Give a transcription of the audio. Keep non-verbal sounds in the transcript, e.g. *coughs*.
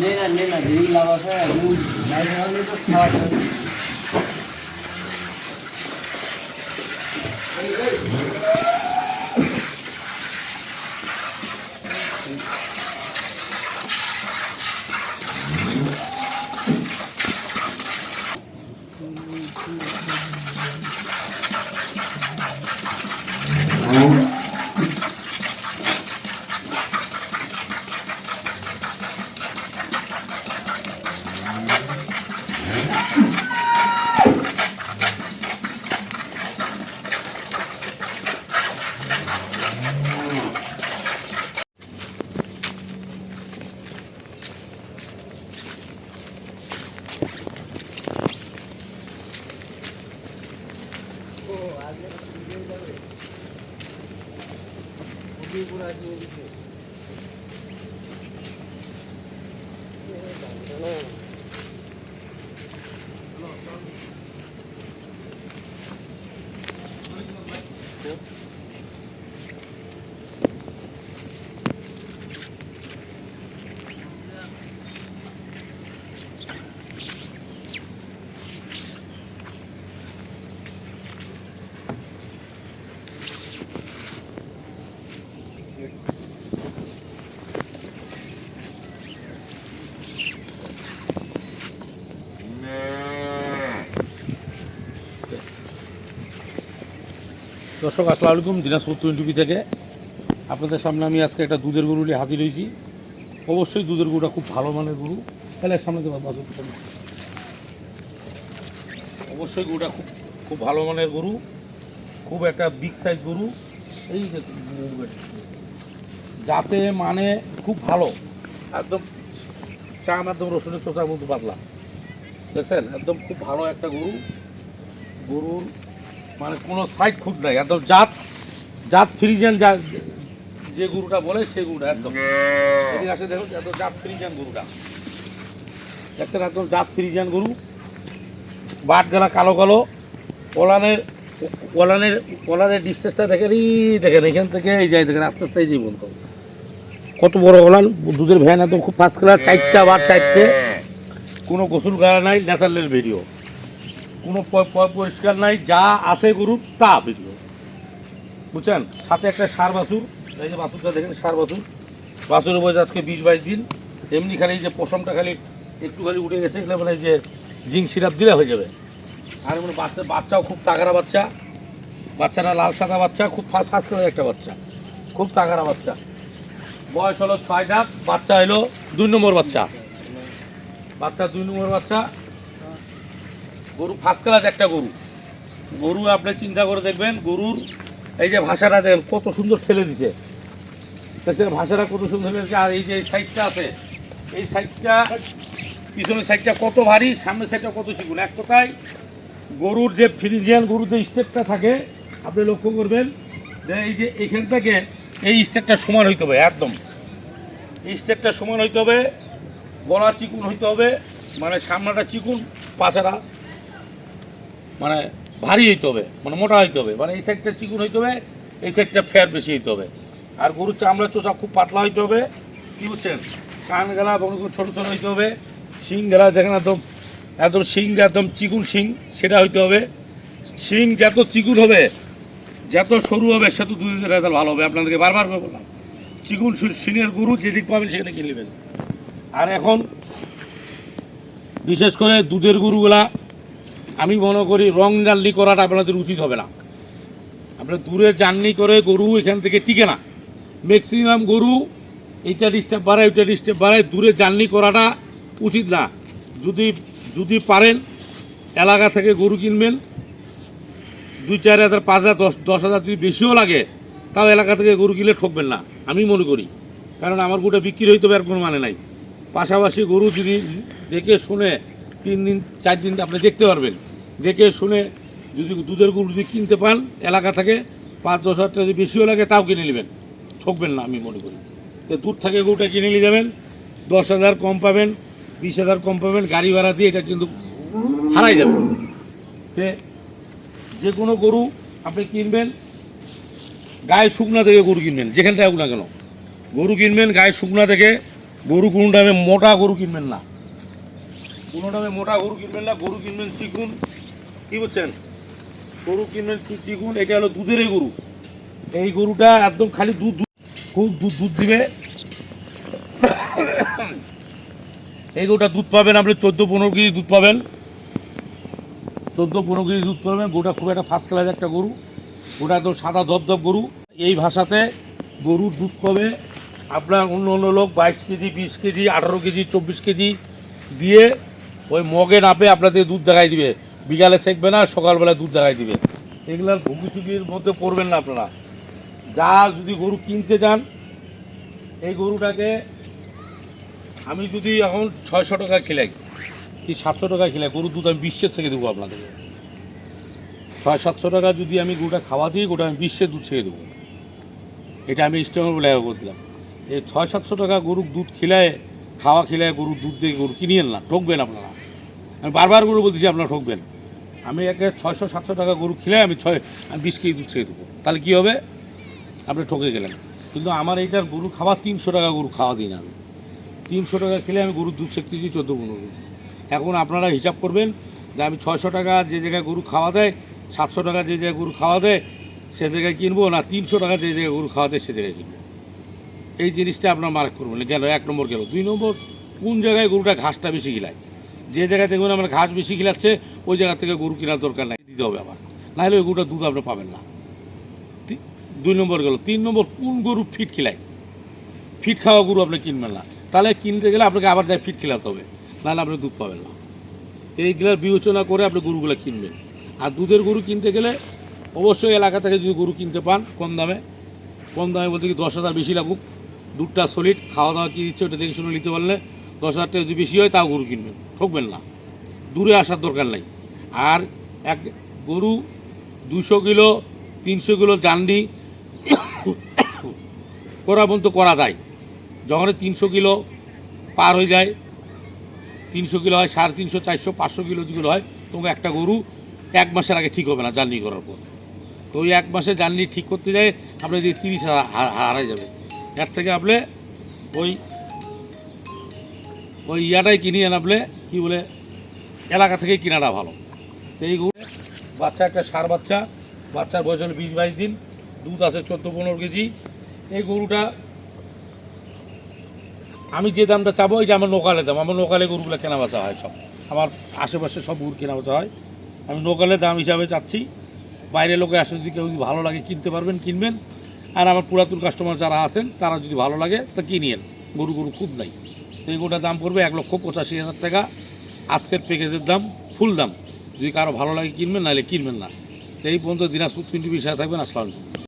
নে না নে না যেই লাভ আছে একদম বাইরে হলে তো খাওয়া যাবে দর্শক, আসসালামু আলাইকুম, দিনাজপুর টোয়েন্টি থেকে। আপনাদের সামনে আমি আজকে একটা দুধের গরু নিয়ে হাজির হয়েছি। অবশ্যই দুধের গরুটা খুব ভালো মানের গরু। তাহলে সামনে দেবো বাসু অবশ্যই গরুটা খুব খুব ভালো মানের গরু। খুব একটা বিগ সাইজ গরু। এই যে। যাতে মানে খুব ভালো। একদম চাম একদম রসুনের চোখার মধ্যে পাতলা। দেখছেন? একদম খুব ভালো একটা গরু। গরুর মানে কোনো সাইড খুঁত নাই, একদম জাত জাত ফ্রিজেন যা, যে গরুটা বলে সেই গরুটা একদম। এদিকে আসে দেখুন, একদম জাত ফ্রিজেন গরুটা। দেখছেন, একদম জাত ফ্রিজেন গরু। বাট গেলা কালো কালো। ওলানের ওলানের ওলানের ডিস্টেন্সটা দেখেন, এই দেখেন, এখান থেকে এই যাই দেখেন, আস্তে আস্তে এই যে বলতো কত বড় ওলান, দুধের ভ্যান একদম খুব ফার্স্ট ক্লাস চারটা বার চারটে। কোনো গোসল করা নাই ন্যাচারালের ভিডিও কোনো পরিষ্কার নাই, যা আছে গরুর তা ভিডিও বুঝছেন? সাথে একটা সার বাছুর, এই যে বাছুরটা দেখেন, সার বাছুর। বাছুরের বয়স আজকে বিশ বাইশ দিন। এমনি খালি যে পশমটা খালি একটু খালি উঠে গেছে, এগুলো মানে যে জিঙ্ক সিরাপ দিলে হয়ে যাবে। আর মানে বাচ্চা, বাচ্চাও খুব তাগারা বাচ্চা। বাচ্চাটা লাল সাদা বাচ্চা, খুব ফাস্ট ফাস্ট করে একটা বাচ্চা। খুব তাগারা বাচ্চা। বয়স হলো ছয় দাঁত, বাচ্চা হলো দুই নম্বর বাচ্চা। বাচ্চা দুই নম্বর বাচ্চা। গরু ফার্স্ট ক্লাস একটা গরু। গরু আপনি চিন্তা করে দেখবেন, গরুর এই যে ভাষাটা দেখেন কত সুন্দর ঠেলে দিছে। ভাষাটা কত সুন্দর ঠেলে দিচ্ছে আর এই যে সাইডটা আছে, এই সাইডটা পিছনের সাইডটা কত ভারী, সামনের সাইডটা কত চিকুন এক কথায়, গরুর যে ফ্রিজিয়ান গরুর যে স্টেপটা থাকে, আপনি লক্ষ্য করবেন যে এই যে এখান থেকে এই স্টেপটা সমান হইতে হবে, একদম। এই স্টেপটা সমান হইতে হবে গলা চিকুন হইতে হবে মানে সামনাটা চিকুন পাছাটা মানে ভারী হইতে হবে মানে মোটা হইতে হবে মানে এই সাইডটা চিকুন হইতে হবে, এই সাইডটা ফ্যাট বেশি হইতে হবে। আর গরুর চামড়া চোচা খুব পাতলা হইতে হবে, কি বুঝছেন? কান গেলা ছোটো ছোটো হইতে হবে, শিং গেলা দেখেন একদম একদম শিং, একদম চিকুন শিং, সেটা হইতে হবে। শিং যত চিকুন হবে, যত সরু হবে সেত দুধের রেজাল্ট ভালো হবে, আপনাদেরকে বারবার করে বললাম। চিকুন শিঙের গরু যেদিক পাবেন, সেখানে কিনে নেবেন। আর এখন, বিশেষ করে দুধের গরুগুলা আমি মনে করি রং জার্নি করাটা আপনাদের উচিত হবে না। আপনার দূরে জার্নি করে গরু এখান থেকে টিকে না। ম্যাক্সিমাম গরু এইটা ডিস্টার্ব বাড়ায়, ওইটা ডিস্টার্ব বাড়ায়, দূরে জার্নি করাটা উচিত না। যদি যদি পারেন, এলাকা থেকে গরু কিনবেন। দুই চার হাজার, পাঁচ হাজার, দশ দশ হাজার যদি বেশিও লাগে, তাও এলাকা থেকে গরু কিনলে ঠকবেন না, আমি মনে করি। কারণ আমার গরুটা বিক্রি হইতে হবে আর কোনো মানে নাই। পাশাপাশি গরু যদি দেখে শুনে তিন দিন, চার দিন আপনি দেখতে পারবেন। দেখে শুনে যদি দুধের গরু যদি কিনতে পান এলাকা থেকে, পাঁচ, দশ হাজার টাকা যদি বেশিও লাগে, তাও কিনে নেবেন। ঠকবেন না, আমি মনে করি। তো দূর থেকে গরুটা কিনে নিয়ে যাবেন, দশ হাজার কম পাবেন, বিশ হাজার কম পাবেন, গাড়ি ভাড়া দিয়ে এটা কিন্তু হারাই যাবে। তে যে কোনো গরু আপনি কিনবেন, গায়ে শুকনা থেকে গরু কিনবেন যেখান থেকে হোক না কেন। গরু কিনবেন, গায়ে শুকনা থেকে, গরু কোনো দামে মোটা গরু কিনবেন না। কোনো দামে মোটা গরু কিনবেন না, গরু কিনবেন চিকুন। কি বলছেন? গরু কিনবেন চিকুন, এটা হলো দুধেরই গরু। এই গরুটা একদম খালি দুধ দুধ- খুব দুধ দুধ দিবে। এই গরুটা দুধ পাবেন আপনি চোদ্দ পনেরো কেজি দুধ পাবেন। চোদ্দ পনেরো কেজি দুধ পাবেন। গরুটা খুব একটা ফার্স্ট ক্লাস একটা গরু। ওটা একদম সাদা ধপধপ গরু। এই ভাষাতে গরুর দুধ পাবে আপনার অন্য অন্য লোক বাইশ কেজি, বিশ কেজি, আঠারো কেজি, চব্বিশ কেজি দিয়ে ওই মগে নাপে আপনাদের দুধ দেখাই দিবে। বিকালে সেঁকবে না সকালবেলা দুধ দেখাই দিবে। এগুলার ভুগি চুগির মধ্যে পড়বেন না আপনারা। যা যদি গরু কিনতে যান, এই গরুটাকে আমি যদি এখন ছয়শো টাকা খেলাই, কি সাতশো টাকা খেলাই, গরুর দুধ আমি বিশ্বের থেকে দেবো আপনাদেরকে। ছয় সাতশো টাকা যদি আমি গরুটা খাওয়া দিই গোটা আমি বিশ্বের দুধ ছেড়ে দেবো। এটা আমি ইস্টেমে বলে করে দিলাম এই ছয় সাতশো টাকা গরুর দুধ খিলায়, খাওয়া খিলায় গরুর দুধ দিয়ে গরু কিনিয়েন না, ঠকবেন আপনারা। আমি বারবার গরু বলতেছি, আপনারা ঠকবেন। আমি একে ছয়শো, সাতশো টাকা গরু খেলে আমি ছয়, আমি বিশ কেজি দুধ ছেড়ে দেবো। তাহলে কী হবে? আপনি ঠকে গেলেন। কিন্তু আমার এইটার গরু খাওয়া তিনশো টাকা গরু খাওয়া দিই না আমি। তিনশো টাকা খেলে আমি গরুর দুধ ছেঁকতেছি চোদ্দ, পনেরো এখন আপনারা হিসাব করবেন যে আমি ছয়শো টাকা যে জায়গায় গরু খাওয়া দেয়, সাতশো টাকা যে জায়গায় গরু খাওয়া দেয়, সে জায়গায় কিনবো না তিনশো টাকা যে জায়গায় গরু খাওয়া দেয়, সে জায়গায় কিনবো। এই জিনিসটা আপনার মার্ক করবেন। গেল এক নম্বর গেল দুই নম্বর, কোন জায়গায় গরুটা ঘাসটা বেশি খিলায় যে জায়গায় দেখবেন আমার ঘাস বেশি খিলাচ্ছে, ওই জায়গা থেকে গরু কেনার দরকার নাই, দিতে হবে আবার। নাহলে ওই গরুটা দুধ আপনি পাবেন না। দুই নম্বর গেল। তিন নম্বর, কোন গরু ফিট খিলায়? ফিট খাওয়া গরু আপনি কিনবেন না। তাহলে কিনতে গেলে আপনাকে আবার যাই ফিট খেলাতে হবে। নাহলে আপনি দুধ পাবেন না। এইগুলার বিবেচনা করে আপনি গরুগুলো কিনবেন। আর দুধের গরু কিনতে গেলে অবশ্যই এলাকা থেকে যদি গরু কিনতে পান, কম দামে। কম দামে বলতে কি দশ হাজার বেশি লাগুক। দুধটা সলিড খাওয়া দাওয়া কী দিচ্ছে ওটা দেখে শুনে নিতে পারলে দশ হাজার টাকা যদি বেশি হয়, তাও গরু কিনবেন। ঠকবেন না। দূরে আসার দরকার নাই। আর এক গরু দুশো কিলো, তিনশো কিলো জান্ডি *coughs* করা পর্যন্ত করা যায়। যখন তিনশো কিলো পার হয়ে যায়, তিনশো কিলো হয়, সাড়ে তিনশো, চারশো, পাঁচশো কিলো যেগুলো হয় তোমাকে একটা গরু এক মাসের আগে ঠিক হবে না জার্নি করার পর। তো ওই এক মাসে জার্নি ঠিক করতে যায় আপনি যে তিরিশ হারাই যাবে। এর থেকে আপনি ওই ওই ইয়াটাই কিনি আনাবলে কি বলে, এলাকা থেকে কেনাটা ভালো। এই গরু বাচ্চা একটা সার বাচ্চা, বাচ্চার বয়স হলো বিশ বাইশ দিন, দুধ আছে চোদ্দ পনেরো কেজি। এই গরুটা আমি যে দামটা চাবো, এটা আমার লোকালে দাম। আমার লোকালে গরুগুলো কেনা বেচা হয় সব। আমার আশেপাশে সব গরু কেনা বেচা হয়। আমি লোকালে দাম হিসাবে চাচ্ছি। বাইরের লোকে আসে যদি কেউ যদি ভালো লাগে, কিনতে পারবেন, কিনবেন। আর আমার পুরাতন কাস্টমার যারা আছেন, তারা যদি ভালো লাগে, তা কিনিয়েন। গরু গরু খুব নাই। তো গোটা দাম পড়বে এক লক্ষ পঁচাশি হাজার টাকা। আজকের প্যাকেজের দাম ফুল দাম। যদি কারও ভালো লাগে কিনবেন, নাহলে কিনবেন না। সেই পর্যন্ত দিনাজপুর তিনটি বিষয় থাকবেন। আসসালাম আলাইকুম।